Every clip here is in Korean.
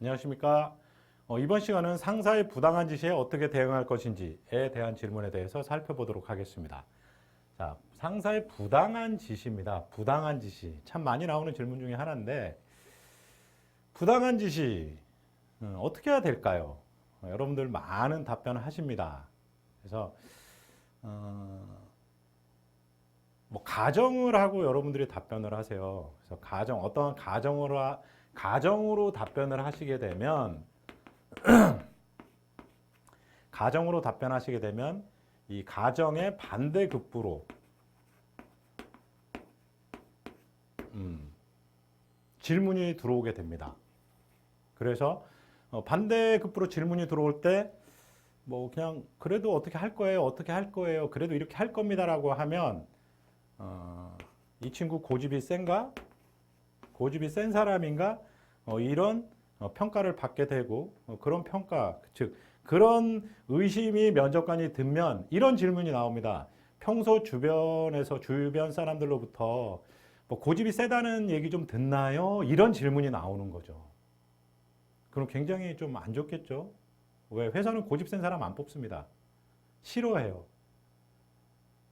안녕하십니까. 어, 이번 시간은 상사의 부당한 지시에 어떻게 대응할 것인지에 대한 질문에 대해서 살펴보도록 하겠습니다. 자, 상사의 부당한 지시입니다. 부당한 지시. 참 많이 나오는 질문 중에 하나인데, 부당한 지시, 음, 어떻게 해야 될까요? 어, 여러분들 많은 답변을 하십니다. 그래서, 어, 뭐, 가정을 하고 여러분들이 답변을 하세요. 그래서 가정, 어떤 가정으로, 하- 가정으로 답변을 하시게 되면, 가정으로 답변하시게 되면 이 가정의 반대급부로 음, 질문이 들어오게 됩니다. 그래서 어, 반대급부로 질문이 들어올 때 뭐 그냥 그래도 어떻게 할 거예요, 어떻게 할 거예요, 그래도 이렇게 할 겁니다라고 하면 어, 이 친구 고집이 센가, 고집이 센 사람인가 어, 이런 어, 평가를 받게 되고 어, 그런 평가 즉 그런 의심이 면접관이 들면 이런 질문이 나옵니다. 평소 주변에서 주변 사람들로부터 뭐 고집이 세다는 얘기 좀 듣나요? 이런 질문이 나오는 거죠. 그럼 굉장히 좀 안 좋겠죠? 왜? 회사는 고집 센 사람 안 뽑습니다. 싫어해요.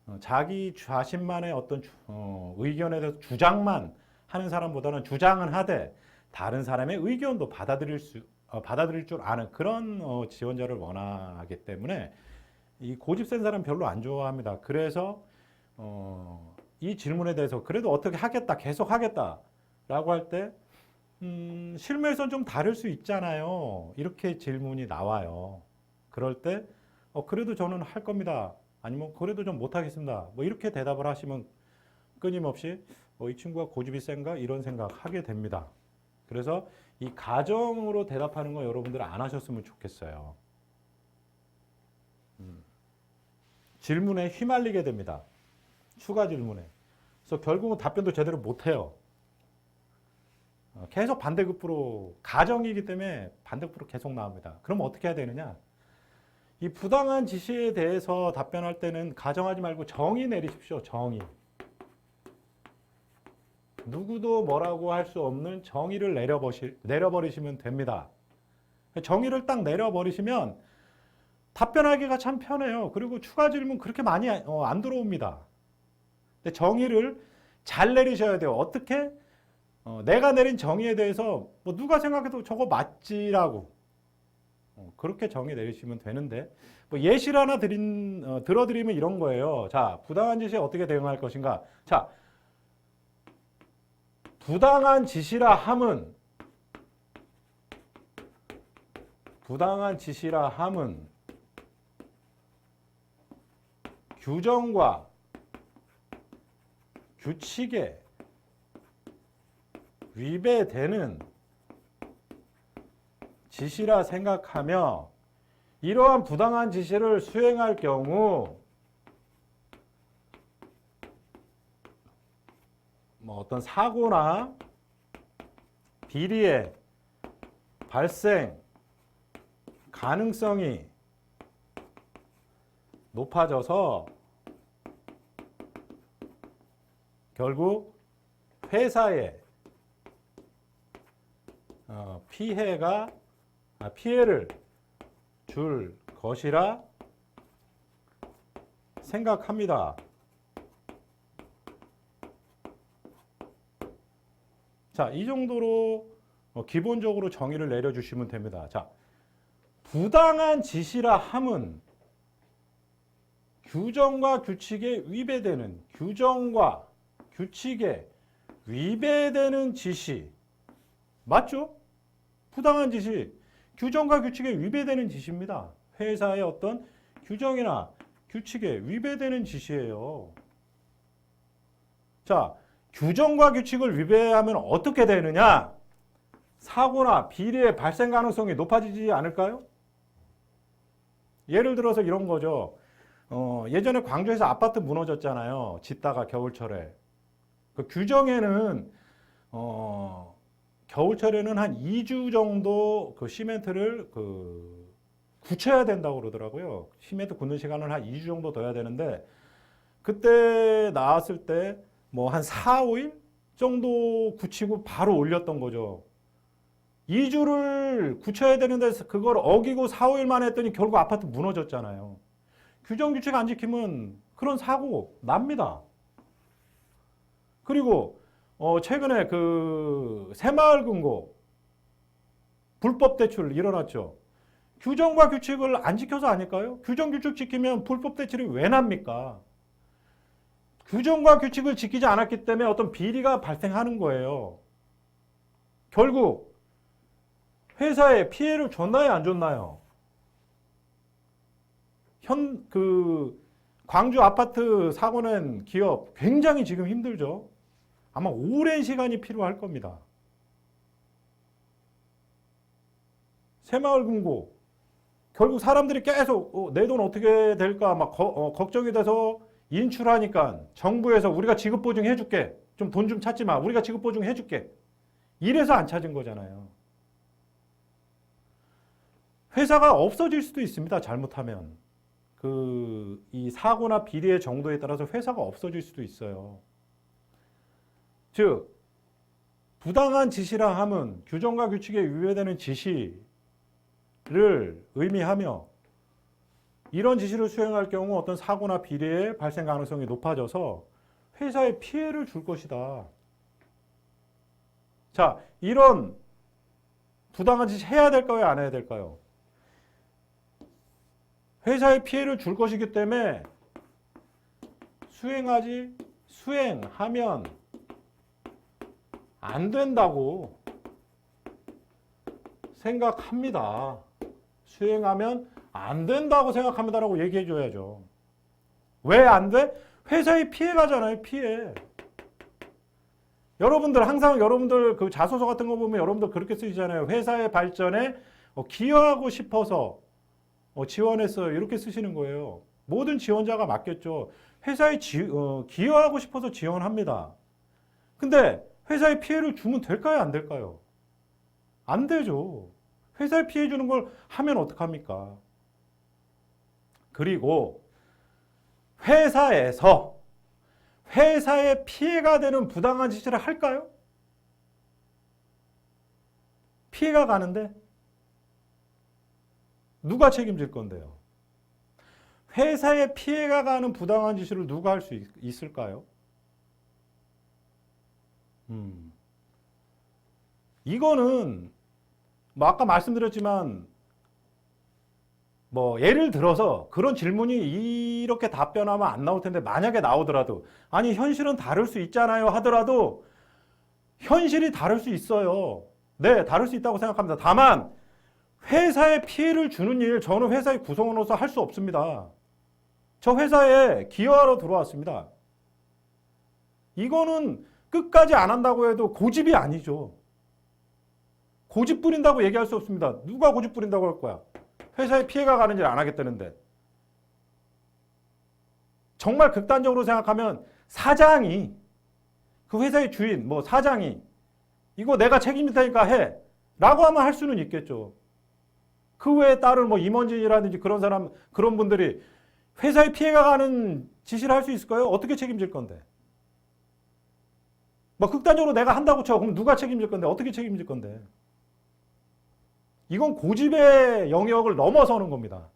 어, 자기 자신만의 어떤 주- 어, 의견에 대해서 주장만 하는 사람보다는 주장은 하되 다른 사람의 의견도 받아들일 수 어, 받아들일 줄 아는 그런 어, 지원자를 원하기 때문에 이 고집 센 사람 별로 안 좋아합니다. 그래서 어, 이 질문에 대해서 그래도 어떻게 하겠다, 계속 하겠다라고 할 때 음, 실무에선 좀 다를 수 있잖아요. 이렇게 질문이 나와요. 그럴 때 어, 그래도 저는 할 겁니다. 아니면 그래도 좀 못하겠습니다. 뭐 이렇게 대답을 하시면 끊임없이 어, 이 친구가 고집이 센가 이런 생각 하게 됩니다. 그래서 이 가정으로 대답하는 거 여러분들 안 하셨으면 좋겠어요. 음. 질문에 휘말리게 됩니다. 추가 질문에. 그래서 결국은 답변도 제대로 못 해요. 어, 계속 반대급부로 가정이기 때문에 반대급부로 계속 나옵니다. 그럼 어떻게 해야 되느냐? 이 부당한 지시에 대해서 답변할 때는 가정하지 말고 정의 내리십시오. 정의. 누구도 뭐라고 할 수 없는 정의를 내려버시, 내려버리시면 됩니다. 정의를 딱 내려버리시면 답변하기가 참 편해요. 그리고 추가 질문 그렇게 많이 어, 안 들어옵니다. 근데 정의를 잘 내리셔야 돼요. 어떻게? 어, 내가 내린 정의에 대해서 뭐 누가 생각해도 저거 맞지라고 어, 그렇게 정의 내리시면 되는데 뭐 예시를 하나 드린 어, 들어드리면 이런 거예요. 자, 부당한 지시에 어떻게 대응할 것인가? 자, 부당한 지시라 함은 부당한 지시라 함은 규정과 규칙에 위배되는 지시라 생각하며 이러한 부당한 지시를 수행할 경우 뭐 어떤 사고나 비리의 발생 가능성이 높아져서 결국 회사에 어, 피해가 아, 피해를 줄 것이라 생각합니다. 자, 이 정도로 어, 기본적으로 정의를 내려주시면 됩니다. 자, 부당한 지시라 함은 규정과 규칙에 위배되는 규정과 규칙에 위배되는 지시 맞죠? 부당한 지시 규정과 규칙에 위배되는 지시입니다. 회사의 어떤 규정이나 규칙에 위배되는 지시예요. 자, 규정과 규칙을 위배하면 어떻게 되느냐? 사고나 비리의 발생 가능성이 높아지지 않을까요? 예를 들어서 이런 거죠. 어, 예전에 광주에서 아파트 무너졌잖아요. 짓다가 겨울철에. 그 규정에는 어, 겨울철에는 한 2주 정도 그 시멘트를 그 굳혀야 된다고 그러더라고요. 시멘트 굳는 시간을 한 2주 정도 둬야 되는데 그때 나왔을 때 뭐 한 4, 5일 정도 굳히고 바로 올렸던 거죠. 2주를 굳혀야 되는데 그걸 어기고 4, 5일 만에 했더니 결국 아파트 무너졌잖아요. 규정 규칙 안 지키면 그런 사고 납니다. 그리고 어 최근에 그 새마을 금고 불법 대출 일어났죠. 규정과 규칙을 안 지켜서 아닐까요? 규정 규칙 지키면 불법 대출이 왜 납니까? 규정과 규칙을 지키지 않았기 때문에 어떤 비리가 발생하는 거예요. 결국 회사에 피해를 줬나요, 안 줬나요? 현 그 광주 아파트 사고 낸 기업 굉장히 지금 힘들죠. 아마 오랜 시간이 필요할 겁니다. 새마을 금고 결국 사람들이 계속 내돈 어떻게 될까 막 거- 어, 걱정이 돼서 인출하니까 정부에서 우리가 지급 보증해 줄게. 좀 돈 좀 찾지 마. 우리가 지급 보증해 줄게. 이래서 안 찾은 거잖아요. 회사가 없어질 수도 있습니다. 잘못하면. 그 이 사고나 비리의 정도에 따라서 회사가 없어질 수도 있어요. 즉 부당한 지시라 함은 규정과 규칙에 위배되는 지시를 의미하며 이런 지시를 수행할 경우 어떤 사고나 비리의 발생 가능성이 높아져서 회사에 피해를 줄 것이다. 자, 이런 부당한 짓 해야 될까요? 안 해야 될까요? 회사에 피해를 줄 것이기 때문에 수행하지 수행하면 안 된다고 생각합니다. 수행하면 안 된다고 생각합니다라고 얘기해 줘야죠. 왜 안 돼? 회사에 피해 가잖아요, 피해. 여러분들 항상 여러분들 그 자소서 같은 거 보면 여러분들 그렇게 쓰시잖아요. 회사의 발전에 어, 기여하고 싶어서 어, 지원했어요. 이렇게 쓰시는 거예요. 모든 지원자가 맞겠죠. 회사에 지, 어, 기여하고 싶어서 지원합니다. 근데 회사에 피해를 주면 될까요? 안 될까요? 안 되죠. 회사에 피해 주는 걸 하면 어떡합니까? 그리고 회사에서 회사에 피해가 되는 부당한 지시를 할까요? 피해가 가는데 누가 책임질 건데요? 회사에 피해가 가는 부당한 지시를 누가 할 수 있을까요? 음. 이거는 뭐 아까 말씀드렸지만 뭐 예를 들어서 그런 질문이 이렇게 답변하면 안 나올 텐데 만약에 나오더라도 아니 현실은 다를 수 있잖아요 하더라도 현실이 다를 수 있어요. 네, 다를 수 있다고 생각합니다. 다만 회사에 피해를 주는 일 저는 회사의 구성원으로서 할 수 없습니다. 저 회사에 기여하러 들어왔습니다. 이거는 끝까지 안 한다고 해도 고집이 아니죠. 고집 부린다고 얘기할 수 없습니다. 누가 고집 부린다고 할 거야? 회사에 피해가 가는 일 안 하겠다는데. 정말 극단적으로 생각하면 사장이 그 회사의 주인, 뭐 사장이 이거 내가 책임질 테니까 해. 라고 하면 할 수는 있겠죠. 그 외에 따른 뭐 임원진이라든지 그런 사람, 그런 분들이 회사에 피해가 가는 지시를 할 수 있을까요? 어떻게 책임질 건데? 뭐 극단적으로 내가 한다고 쳐. 그럼 누가 책임질 건데? 어떻게 책임질 건데? 이건 고집의 영역을 넘어서는 겁니다.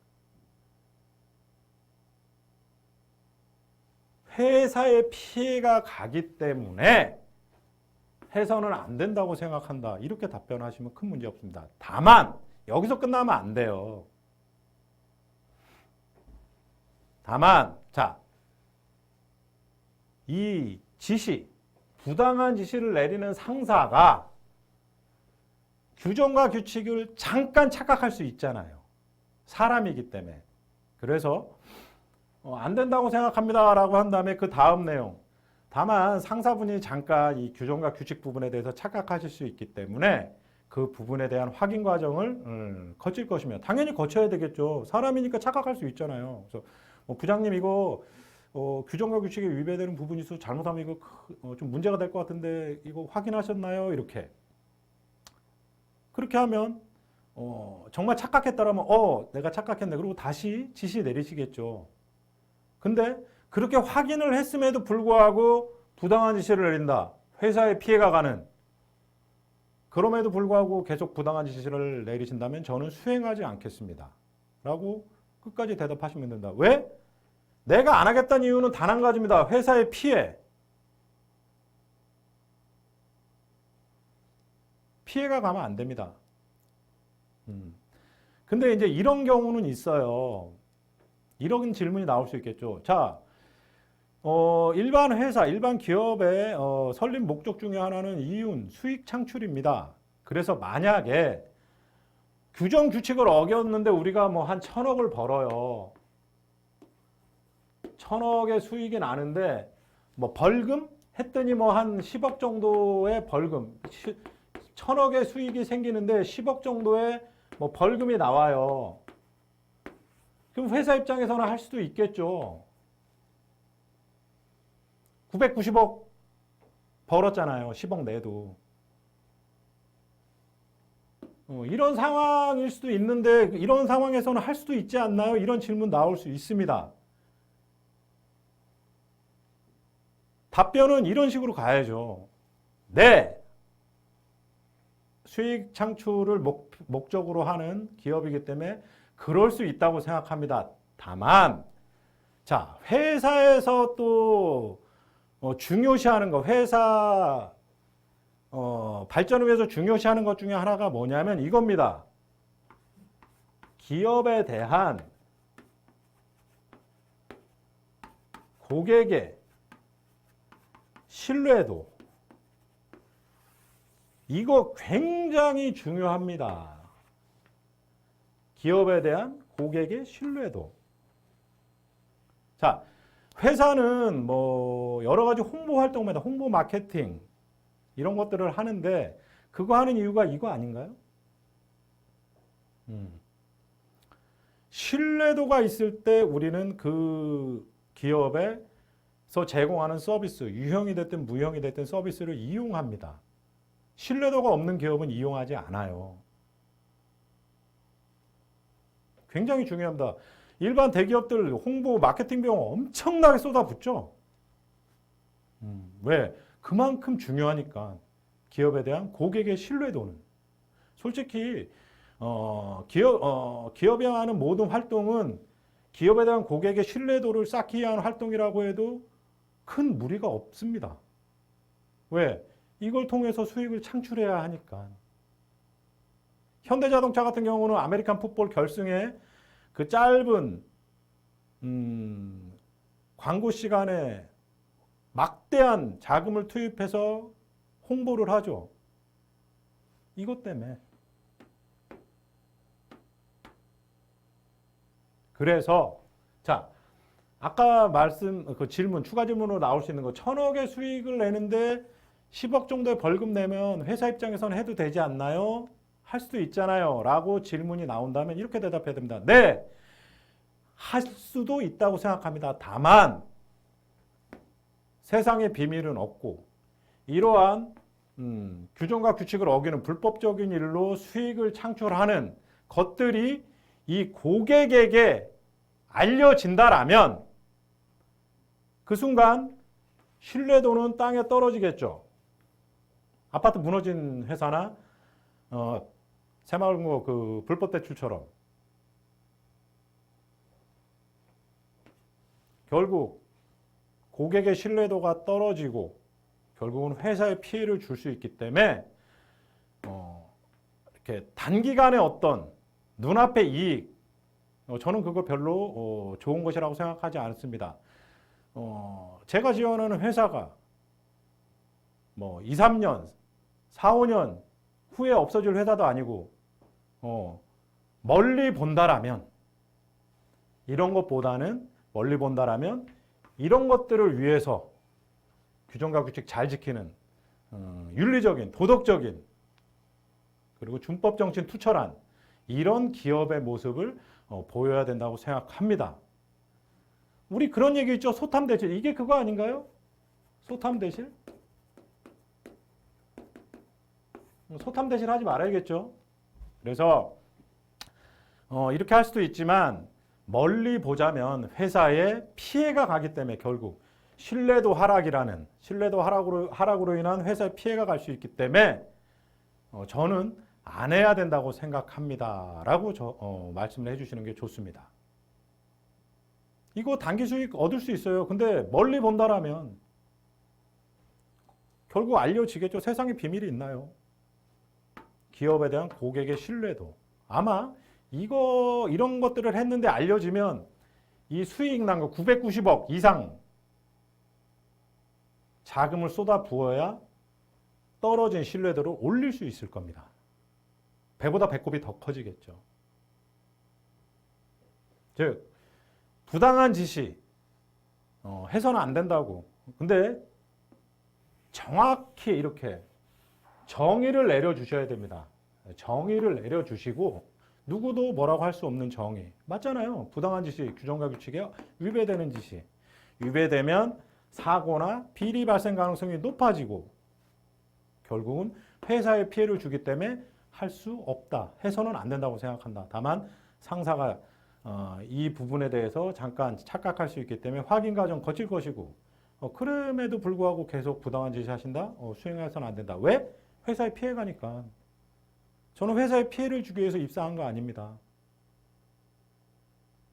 회사에 피해가 가기 때문에 해서는 안 된다고 생각한다. 이렇게 답변하시면 큰 문제 없습니다. 다만 여기서 끝나면 안 돼요. 다만 자, 이 지시, 부당한 지시를 내리는 상사가 규정과 규칙을 잠깐 착각할 수 있잖아요. 사람이기 때문에. 그래서 어, 안 된다고 생각합니다라고 한 다음에 그 다음 내용. 다만 상사분이 잠깐 이 규정과 규칙 부분에 대해서 착각하실 수 있기 때문에 그 부분에 대한 확인 과정을 음, 거칠 것이며 당연히 거쳐야 되겠죠. 사람이니까 착각할 수 있잖아요. 그래서 뭐 부장님 이거 어, 규정과 규칙에 위배되는 부분이 있어 잘못하면 이거 크- 어, 좀 문제가 될 것 같은데 이거 확인하셨나요? 이렇게 그렇게 하면 어, 정말 착각했다라면 어 내가 착각했네 그리고 다시 지시 내리시겠죠. 근데 그렇게 확인을 했음에도 불구하고 부당한 지시를 내린다. 회사에 피해가 가는 그럼에도 불구하고 계속 부당한 지시를 내리신다면 저는 수행하지 않겠습니다. 라고 끝까지 대답하시면 된다. 왜? 내가 안 하겠다는 이유는 단 한 가지입니다. 회사의 피해. 피해가 가면 안 됩니다. 음. 근데 이제 이런 경우는 있어요. 이런 질문이 나올 수 있겠죠. 자, 어, 일반 회사, 일반 기업의 어, 설립 목적 중에 하나는 이윤, 수익 창출입니다. 그래서 만약에 규정 규칙을 어겼는데 우리가 뭐 한 천억을 벌어요. 천억의 수익이 나는데 뭐 벌금 했더니 뭐 한 10억 정도의 벌금, 시- 천억의 수익이 생기는데 10억 정도의 뭐 벌금이 나와요. 그럼 회사 입장에서는 할 수도 있겠죠. 990억 벌었잖아요. 10억 내도. 어, 이런 상황일 수도 있는데 이런 상황에서는 할 수도 있지 않나요? 이런 질문 나올 수 있습니다. 답변은 이런 식으로 가야죠. 네. 수익 창출을 목, 목적으로 하는 기업이기 때문에 그럴 수 있다고 생각합니다. 다만, 자, 회사에서 또 어, 중요시하는 거, 회사 어, 발전을 위해서 중요시하는 것 중에 하나가 뭐냐면 이겁니다. 기업에 대한 고객의 신뢰도. 이거 굉장히 중요합니다. 기업에 대한 고객의 신뢰도. 자, 회사는 뭐 여러 가지 홍보 활동마다 홍보 마케팅 이런 것들을 하는데 그거 하는 이유가 이거 아닌가요? 음. 신뢰도가 있을 때 우리는 그 기업에서 제공하는 서비스, 유형이 됐든 무형이 됐든 서비스를 이용합니다. 신뢰도가 없는 기업은 이용하지 않아요. 굉장히 중요합니다. 일반 대기업들 홍보 마케팅 비용 엄청나게 쏟아붓죠. 음, 왜? 그만큼 중요하니까 기업에 대한 고객의 신뢰도는 솔직히 어, 기업 어, 기업이 하는 모든 활동은 기업에 대한 고객의 신뢰도를 쌓기 위한 활동이라고 해도 큰 무리가 없습니다. 왜? 이걸 통해서 수익을 창출해야 하니까. 현대자동차 같은 경우는 아메리칸 풋볼 결승에 그 짧은 음, 광고 시간에 막대한 자금을 투입해서 홍보를 하죠. 이것 때문에. 그래서 자 아까 말씀 그 질문 추가 질문으로 나올 수 있는 거 천억의 수익을 내는데 10억 정도의 벌금 내면 회사 입장에서는 해도 되지 않나요? 할 수도 있잖아요. 라고 질문이 나온다면 이렇게 대답해야 됩니다. 네. 할 수도 있다고 생각합니다. 다만 세상에 비밀은 없고 이러한 음, 규정과 규칙을 어기는 불법적인 일로 수익을 창출하는 것들이 이 고객에게 알려진다라면 그 순간 신뢰도는 땅에 떨어지겠죠. 아파트 무너진 회사나 어, 새마을금고 그 불법 대출처럼 결국 고객의 신뢰도가 떨어지고 결국은 회사에 피해를 줄 수 있기 때문에 어, 이렇게 단기간에 어떤 눈앞의 이익 어, 저는 그거 별로 어, 좋은 것이라고 생각하지 않습니다. 어, 제가 지원하는 회사가 뭐 2, 3년, 4, 5년 후에 없어질 회사도 아니고 어, 멀리 본다라면 이런 것보다는 멀리 본다라면 이런 것들을 위해서 규정과 규칙 잘 지키는 어, 윤리적인 도덕적인 그리고 준법 정신 투철한 이런 기업의 모습을 어, 보여야 된다고 생각합니다. 우리 그런 얘기 있죠. 소탐 대실. 이게 그거 아닌가요? 소탐 대실? 소탐 대실 하지 말아야겠죠. 그래서 어, 이렇게 할 수도 있지만 멀리 보자면 회사에 피해가 가기 때문에 결국 신뢰도 하락이라는 신뢰도 하락으로 하락으로 인한 회사의 피해가 갈 수 있기 때문에 어, 저는 안 해야 된다고 생각합니다 라고 저, 어, 말씀을 해주시는 게 좋습니다. 이거 단기 수익 얻을 수 있어요. 근데 멀리 본다라면 결국 알려지겠죠. 세상에 비밀이 있나요? 기업에 대한 고객의 신뢰도. 아마 이거 이런 것들을 했는데 알려지면 이 수익 난 거 990억 이상 자금을 쏟아 부어야 떨어진 신뢰도를 올릴 수 있을 겁니다. 배보다 배꼽이 더 커지겠죠. 즉 부당한 지시 어, 해서는 안 된다고. 근데 정확히 이렇게 정의를 내려주셔야 됩니다. 정의를 내려주시고 누구도 뭐라고 할 수 없는 정의. 맞잖아요. 부당한 지시, 규정과 규칙에 위배되는 지시. 위배되면 사고나 비리 발생 가능성이 높아지고 결국은 회사에 피해를 주기 때문에 할 수 없다. 해서는 안 된다고 생각한다. 다만 상사가 어, 이 부분에 대해서 잠깐 착각할 수 있기 때문에 확인 과정 거칠 것이고 어, 그럼에도 불구하고 계속 부당한 지시 하신다? 어, 수행해서는 안 된다. 왜? 회사에 피해 가니까. 저는 회사에 피해를 주기 위해서 입사한 거 아닙니다.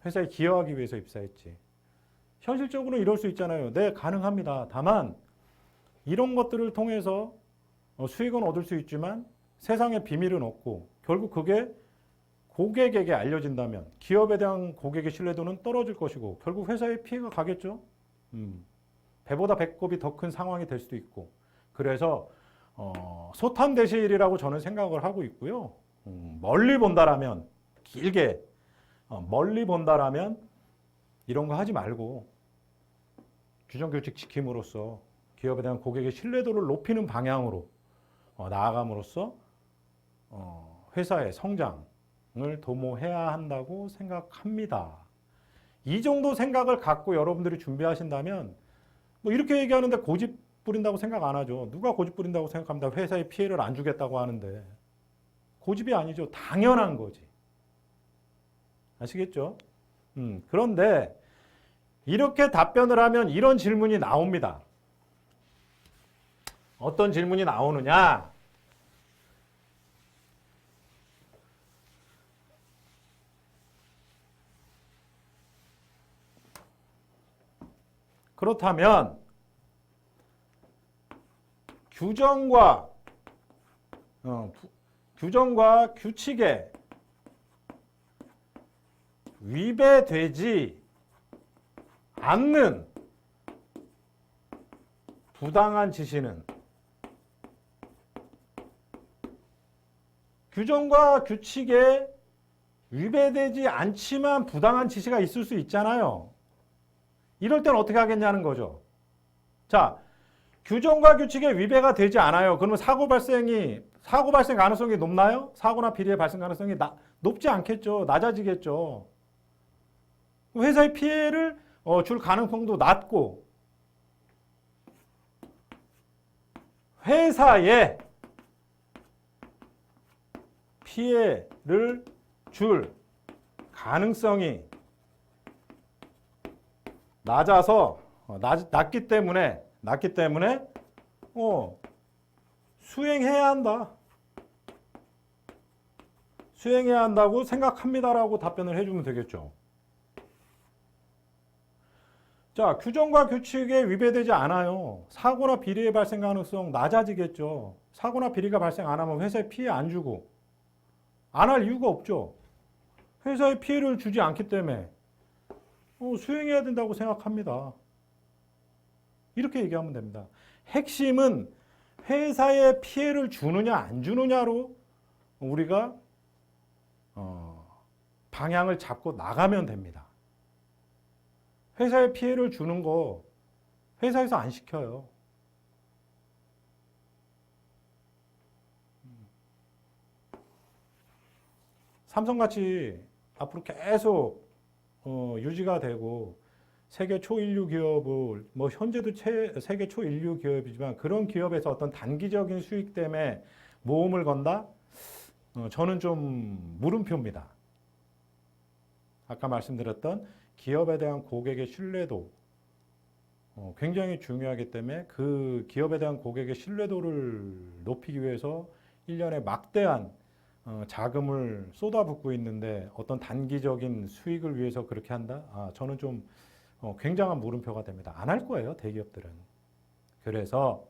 회사에 기여하기 위해서 입사했지. 현실적으로 이럴 수 있잖아요. 네, 가능합니다. 다만 이런 것들을 통해서 어, 수익은 얻을 수 있지만 세상에 비밀은 없고 결국 그게 고객에게 알려진다면 기업에 대한 고객의 신뢰도는 떨어질 것이고 결국 회사에 피해가 가겠죠. 음, 배보다 배꼽이 더 큰 상황이 될 수도 있고 그래서 어, 소탐대실이라고 저는 생각을 하고 있고요. 음, 멀리 본다라면 길게 어, 멀리 본다라면 이런 거 하지 말고 규정 규칙 지킴으로써 기업에 대한 고객의 신뢰도를 높이는 방향으로 어, 나아감으로써 어, 회사의 성장을 도모해야 한다고 생각합니다. 이 정도 생각을 갖고 여러분들이 준비하신다면 뭐 이렇게 얘기하는데 고집 부린다고 생각 안 하죠. 누가 고집 부린다고 생각합니다. 회사에 피해를 안 주겠다고 하는데 고집이 아니죠. 당연한 거지. 아시겠죠? 음, 그런데 이렇게 답변을 하면 이런 질문이 나옵니다. 어떤 질문이 나오느냐? 그렇다면 규정과 어, 부- 규정과 규칙에 위배되지 않는 부당한 지시는 규정과 규칙에 위배되지 않지만 부당한 지시가 있을 수 있잖아요. 이럴 땐 어떻게 하겠냐는 거죠. 자, 규정과 규칙에 위배가 되지 않아요. 그러면 사고 발생이 사고 발생 가능성이 높나요? 사고나 비리의 발생 가능성이 나, 높지 않겠죠. 낮아지겠죠. 회사의 피해를 어, 줄 가능성도 낮고 회사에 피해를 줄 가능성이 낮아서 어, 낮, 낮기 때문에 낮기 때문에 어, 수행해야 한다. 수행해야 한다고 생각합니다라고 답변을 해주면 되겠죠. 자, 규정과 규칙에 위배되지 않아요. 사고나 비리의 발생 가능성 낮아지겠죠. 사고나 비리가 발생 안 하면 회사에 피해 안 주고 안 할 이유가 없죠. 회사에 피해를 주지 않기 때문에 어, 수행해야 된다고 생각합니다. 이렇게 얘기하면 됩니다. 핵심은 회사에 피해를 주느냐 안 주느냐로 우리가 어, 방향을 잡고 나가면 됩니다. 회사에 피해를 주는 거 회사에서 안 시켜요. 삼성같이 앞으로 계속 어, 유지가 되고 세계 초인류 기업을 뭐 현재도 최, 세계 초인류 기업이지만 그런 기업에서 어떤 단기적인 수익 때문에 모험을 건다? 어, 저는 좀 물음표입니다. 아까 말씀드렸던 기업에 대한 고객의 신뢰도 어, 굉장히 중요하기 때문에 그 기업에 대한 고객의 신뢰도를 높이기 위해서 1년에 막대한 어, 자금을 쏟아붓고 있는데 어떤 단기적인 수익을 위해서 그렇게 한다? 아, 저는 좀 어, 굉장한 물음표가 됩니다. 안 할 거예요, 대기업들은. 그래서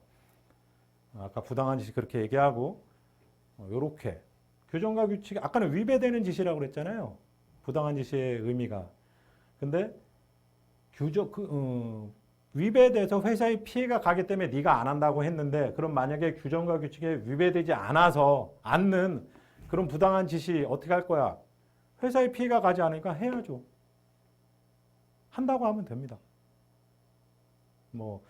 아까 부당한 짓이 그렇게 얘기하고 어, 요렇게 규정과 규칙이 아까는 위배되는 짓이라고 그랬잖아요. 부당한 짓의 의미가. 근데 규정 그 어, 위배돼서 회사에 피해가 가기 때문에 네가 안 한다고 했는데 그럼 만약에 규정과 규칙에 위배되지 않아서 않는 그런 부당한 짓이 어떻게 할 거야? 회사에 피해가 가지 않으니까 해야죠. 한다고 하면 됩니다. 뭐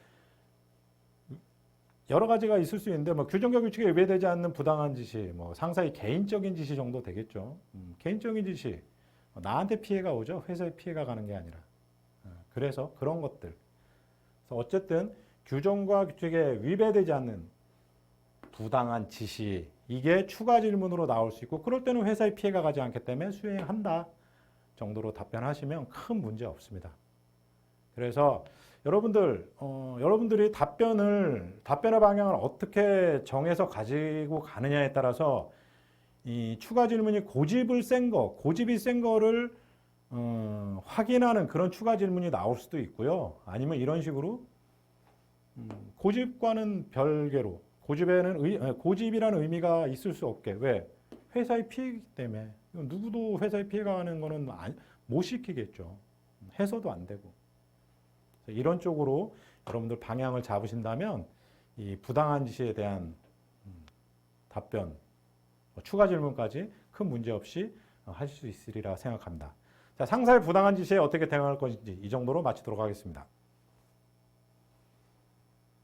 여러 가지가 있을 수 있는데 뭐 규정과 규칙에 위배되지 않는 부당한 짓이 뭐 상사의 개인적인 짓이 정도 되겠죠. 음, 개인적인 짓이 나한테 피해가 오죠. 회사에 피해가 가는 게 아니라. 어, 그래서 그런 것들. 그래서 어쨌든 규정과 규칙에 위배되지 않는 부당한 지시 이게 추가 질문으로 나올 수 있고 그럴 때는 회사에 피해가 가지 않기 때문에 수행한다 정도로 답변하시면 큰 문제 없습니다. 그래서 여러분들 어, 여러분들이 답변을 답변의 방향을 어떻게 정해서 가지고 가느냐에 따라서 이 추가 질문이 고집을 센 거, 고집이 센 거를 어, 확인하는 그런 추가 질문이 나올 수도 있고요. 아니면 이런 식으로 음, 고집과는 별개로 고집에는 의, 아, 고집이라는 의미가 있을 수 없게 왜 회사의 피해이기 때문에 누구도 회사에 피해가 가는 거는 안- 못 시키겠죠. 해서도 안 되고 이런 쪽으로 여러분들 방향을 잡으신다면 이 부당한 짓에 대한 음, 답변 뭐 추가 질문까지 큰 문제 없이 어, 하실 수 있으리라 생각합니다. 자, 상사의 부당한 짓에 어떻게 대응할 것인지 이 정도로 마치도록 하겠습니다.